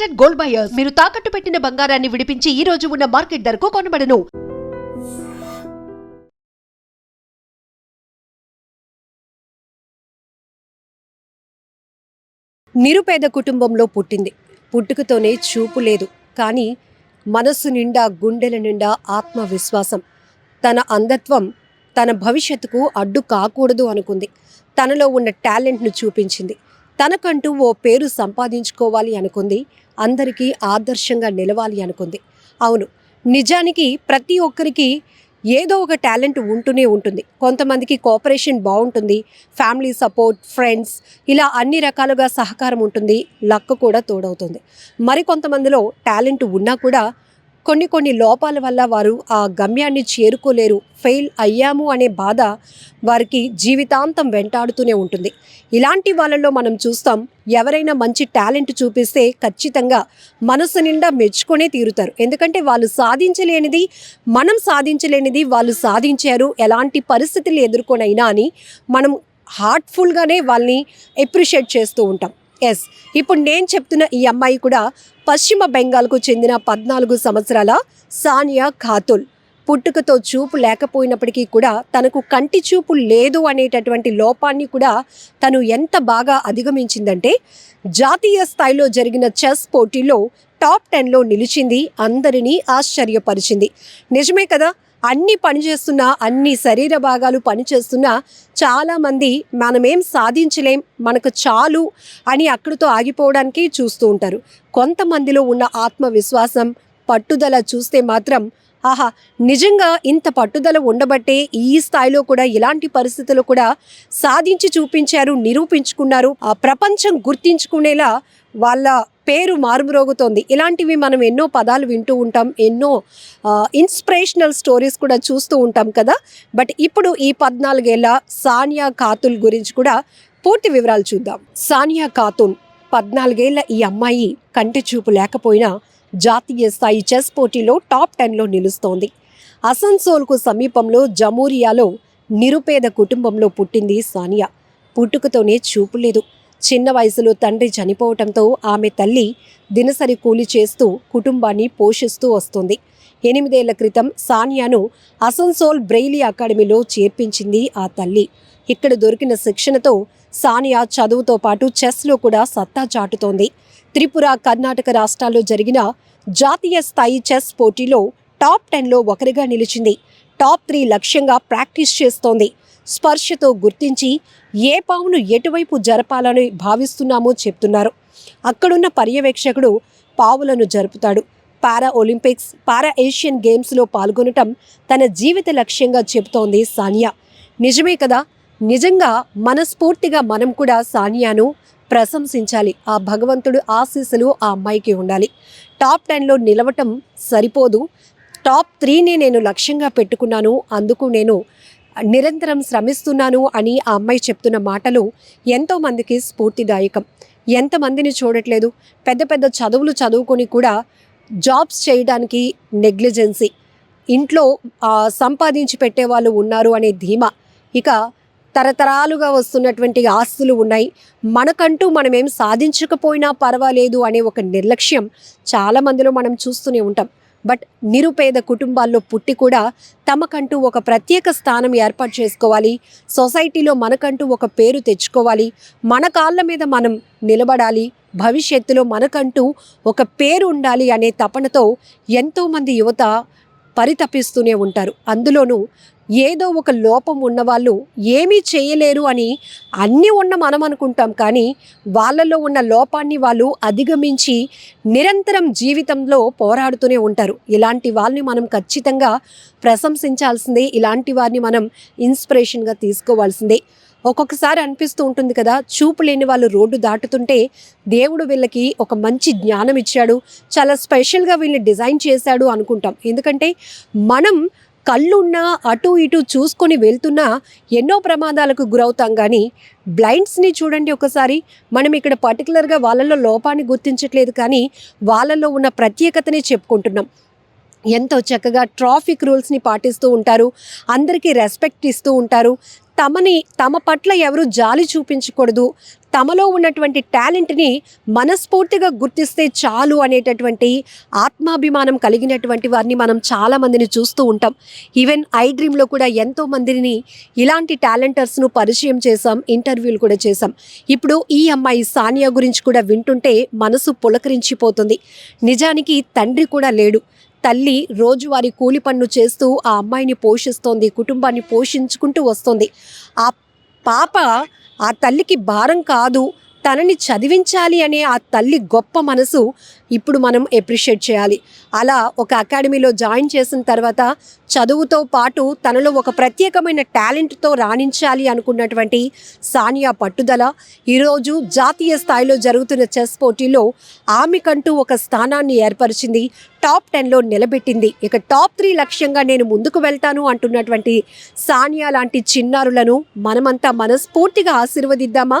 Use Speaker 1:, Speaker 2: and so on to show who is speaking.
Speaker 1: Trusted gold buyers. మీరు తాకట్టు పెట్టిన బంగారాన్ని విడిపించి ఈ రోజు ఉన్న మార్కెట్ ధరకు కొనబడను.
Speaker 2: నిరుపేద కుటుంబంలో పుట్టింది. పుట్టుకతోనే చూపు లేదు. కానీ మనస్సు నిండా గుండెల నిండా ఆత్మవిశ్వాసం. తన అంధత్వం తన భవిష్యత్తుకు అడ్డు కాకూడదు అనుకుంది. తనలో ఉన్న టాలెంట్ను చూపించింది. తనకంటూ ఓ పేరు సంపాదించుకోవాలి అనుకుంది. అందరికీ ఆదర్శంగా నిలవాలి అనుకుంది. అవును నిజానికి ప్రతి ఒక్కరికి ఏదో ఒక టాలెంట్ ఉంటూనే ఉంటుంది. కొంతమందికి కోఆపరేషన్ బాగుంటుంది ఫ్యామిలీ సపోర్ట్ ఫ్రెండ్స్ ఇలా అన్ని రకాలుగా సహకారం ఉంటుంది లక్ కూడా తోడవుతుంది. మరికొంతమందిలో టాలెంట్ ఉన్నా కూడా కొన్ని కొన్ని లోపాల వల్ల వారు ఆ గమ్యాన్ని చేరుకోలేరు ఫెయిల్ అయ్యాము అనే బాధ వారికి జీవితాంతం వెంటాడుతూనే ఉంటుంది. ఇలాంటి వాళ్ళలో మనం చూస్తాం ఎవరైనా మంచి టాలెంట్ చూపిస్తే ఖచ్చితంగా మనసు నిండా మెచ్చుకునే తీరుతారు. ఎందుకంటే వాళ్ళు సాధించలేనిది మనం సాధించలేనిది వాళ్ళు సాధించారు ఎలాంటి పరిస్థితులు ఎదుర్కొనైనా అని మనం హార్ట్ఫుల్గానే వాళ్ళని ఎప్రిషియేట్ చేస్తూ ఉంటాం. ఎస్. ఇప్పుడు నేను చెప్తున్న ఈ అమ్మాయి కూడా పశ్చిమ బెంగాల్కు చెందిన పద్నాలుగు సంవత్సరాల సానియా ఖాతుల్. పుట్టుకతో చూపు లేకపోయినప్పటికీ కూడా తనకు కంటి చూపు లేదు అనేటటువంటి లోపాన్ని కూడా తను ఎంత బాగా అధిగమించిందంటే జాతీయ స్థాయిలో జరిగిన చెస్ పోటీలో టాప్ టెన్లో నిలిచింది అందరినీ ఆశ్చర్యపరిచింది. నిజమే కదా? అన్ని పనిచేస్తున్నా అన్ని శరీర భాగాలు పనిచేస్తున్నా చాలామంది మనమేం సాధించలేం మనకు చాలు అని అక్కడితో ఆగిపోవడానికి చూస్తూ ఉంటారు. కొంతమందిలో ఉన్న ఆత్మవిశ్వాసం పట్టుదల చూస్తే మాత్రం ఆహా నిజంగా ఇంత పట్టుదల ఉండబట్టే ఈ స్థాయిలో కూడా ఇలాంటి పరిస్థితులు కూడా సాధించి చూపించారు నిరూపించుకున్నారు. ఆ ప్రపంచం గుర్తించుకునేలా వాళ్ళ పేరు మారుమ్రోగుతోంది. ఇలాంటివి మనం ఎన్నో పదాలు వింటూ ఉంటాం ఎన్నో ఇన్స్పిరేషనల్ స్టోరీస్ కూడా చూస్తూ ఉంటాం కదా. బట్ ఇప్పుడు ఈ పద్నాలుగేళ్ళ సానియా ఖాతుల్ గురించి కూడా పూర్తి వివరాలు చూద్దాం. సానియా ఖాతున్ పద్నాలుగేళ్ళ ఈ అమ్మాయి కంటి చూపు లేకపోయినా జాతీయ స్థాయి చెస్ పోటీలో టాప్ టెన్లో నిలుస్తోంది. అసన్సోల్కు సమీపంలో జమూరియాలో నిరుపేద కుటుంబంలో పుట్టింది సానియా. పుట్టుకతోనే చూపు లేదు. చిన్న వయసులో తండ్రి చనిపోవటంతో ఆమె తల్లి దినసరి కూలి చేస్తూ కుటుంబాన్ని పోషిస్తూ వస్తుంది. ఎనిమిదేళ్ళ క్రితం సానియాను అసన్సోల్ బ్రెయిలీ అకాడమీలో చేర్పించింది ఆ తల్లి. ఇక్కడ దొరికిన శిక్షణతో సానియా చదువుతో పాటు చెస్లో కూడా సత్తా చాటుతోంది. త్రిపుర కర్ణాటక రాష్ట్రాల్లో జరిగిన జాతీయ స్థాయి చెస్ పోటీలో టాప్ టెన్లో ఒకరిగా నిలిచింది. టాప్ త్రీ లక్ష్యంగా ప్రాక్టీస్ చేస్తోంది. స్పర్శతో గుర్తించి ఏ పావును ఎటువైపు జరపాలని భావిస్తున్నామో చెప్తున్నారు. అక్కడున్న పర్యవేక్షకుడు పావులను జరుపుతాడు. పారా ఒలింపిక్స్ పారా ఏషియన్ గేమ్స్లో పాల్గొనటం తన జీవిత లక్ష్యంగా చెబుతోంది సానియా. నిజమే కదా? నిజంగా మనస్ఫూర్తిగా మనం కూడా సానియాను ప్రశంసించాలి. ఆ భగవంతుడు ఆశీస్సులు ఆ అమ్మాయికి ఉండాలి. టాప్ టెన్లో నిలవటం సరిపోదు. టాప్ త్రీని నేను లక్ష్యంగా పెట్టుకున్నాను. అందుకు నేను నిరంతరం శ్రమిస్తున్నాను అని ఆ అమ్మాయి చెప్తున్న మాటలు ఎంతోమందికి స్ఫూర్తిదాయకం. ఎంతమందిని చూడట్లేదు. పెద్ద పెద్ద చదువులు చదువుకొని కూడా జాబ్స్ చేయడానికి నెగ్లిజెన్సీ. ఇంట్లో సంపాదించి పెట్టే వాళ్ళు ఉన్నారు అనే ధీమా. ఇక తరతరాలుగా వస్తున్నటువంటి ఆస్తులు ఉన్నాయి. మనకంటూ మనమేం సాధించకపోయినా పర్వాలేదు అనే ఒక నిర్లక్ష్యం చాలా మందిలో మనం చూస్తూనే ఉంటాం. బట్ నిరుపేద కుటుంబాల్లో పుట్టి కూడా తమకంటూ ఒక ప్రత్యేక స్థానం ఏర్పాటు చేసుకోవాలి. సొసైటీలో మనకంటూ ఒక పేరు తెచ్చుకోవాలి. మన కాళ్ళ మీద మనం నిలబడాలి. భవిష్యత్తులో మనకంటూ ఒక పేరు ఉండాలి అనే తపనతో ఎంతోమంది యువత పరితపిస్తూనే ఉంటారు. అందులోనూ ఏదో ఒక లోపం ఉన్నవాళ్ళు ఏమీ చేయలేరు అని అన్నీ ఉన్న మనం అనుకుంటాం కానీ వాళ్ళలో ఉన్న లోపాన్ని వాళ్ళు అధిగమించి నిరంతరం జీవితంలో పోరాడుతూనే ఉంటారు. ఇలాంటి వాళ్ళని మనం ఖచ్చితంగా ప్రశంసించాల్సిందే. ఇలాంటి వారిని మనం ఇన్స్పిరేషన్గా తీసుకోవాల్సిందే. ఒక్కొక్కసారి అనిపిస్తూ ఉంటుంది కదా చూపు లేని వాళ్ళు రోడ్డు దాటుతుంటే దేవుడు వీళ్ళకి ఒక మంచి జ్ఞానం ఇచ్చాడు. చాలా స్పెషల్గా వీళ్ళని డిజైన్ చేశాడు అనుకుంటాం. ఎందుకంటే మనం కళ్ళున్నా అటు ఇటు చూసుకొని వెళ్తున్నా ఎన్నో ప్రమాదాలకు గురవుతాం కానీ బ్లైండ్స్ని చూడండి ఒకసారి. మనం ఇక్కడ పర్టికులర్గా వాళ్ళలో లోపాన్ని గుర్తించట్లేదు కానీ వాళ్ళలో ఉన్న ప్రత్యేకతనే చెప్పుకుంటున్నాం. ఎంతో చక్కగా ట్రాఫిక్ రూల్స్ని పాటిస్తూ ఉంటారు. అందరికీ రెస్పెక్ట్ ఇస్తూ ఉంటారు. తమని తమ పట్ల ఎవరు జాలి చూపించకూడదు. తమలో ఉన్నటువంటి టాలెంట్ని మనస్ఫూర్తిగా గుర్తిస్తే చాలు అనేటటువంటి ఆత్మాభిమానం కలిగినటువంటి వారిని మనం చాలామందిని చూస్తూ ఉంటాం. ఈవెన్ ఐ డ్రీమ్లో కూడా ఎంతో మందిని ఇలాంటి టాలెంటర్స్ను పరిచయం చేశాం ఇంటర్వ్యూలు కూడా చేశాం. ఇప్పుడు ఈ అమ్మాయి సానియా గురించి కూడా వింటుంటే మనసు పులకరించిపోతుంది. నిజానికి తండ్రి కూడా లేడు. తల్లి రోజువారీ కూలి పన్ను చేస్తూ ఆ అమ్మాయిని పోషిస్తోంది కుటుంబాన్ని పోషించుకుంటూ వస్తుంది. ఆ పాప ఆ తల్లికి భారం కాదు తనని చదివించాలి అనే ఆ తల్లి గొప్ప మనసు ఇప్పుడు మనం ఎప్రిషియేట్ చేయాలి. అలా ఒక అకాడమీలో జాయిన్ చేసిన తర్వాత చదువుతో పాటు తనలో ఒక ప్రత్యేకమైన టాలెంట్తో రాణించాలి అనుకున్నటువంటి సానియా పట్టుదల ఈరోజు జాతీయ స్థాయిలో జరుగుతున్న చెస్ పోటీలో ఆమెకంటూ ఒక స్థానాన్ని ఏర్పరిచింది. టాప్ టెన్లో నిలబెట్టింది. ఇక టాప్ త్రీ లక్ష్యంగా నేను ముందుకు వెళ్తాను అంటున్నటువంటి సానియా లాంటి చిన్నారులను మనమంతా మనస్ఫూర్తిగా ఆశీర్వదిద్దామా?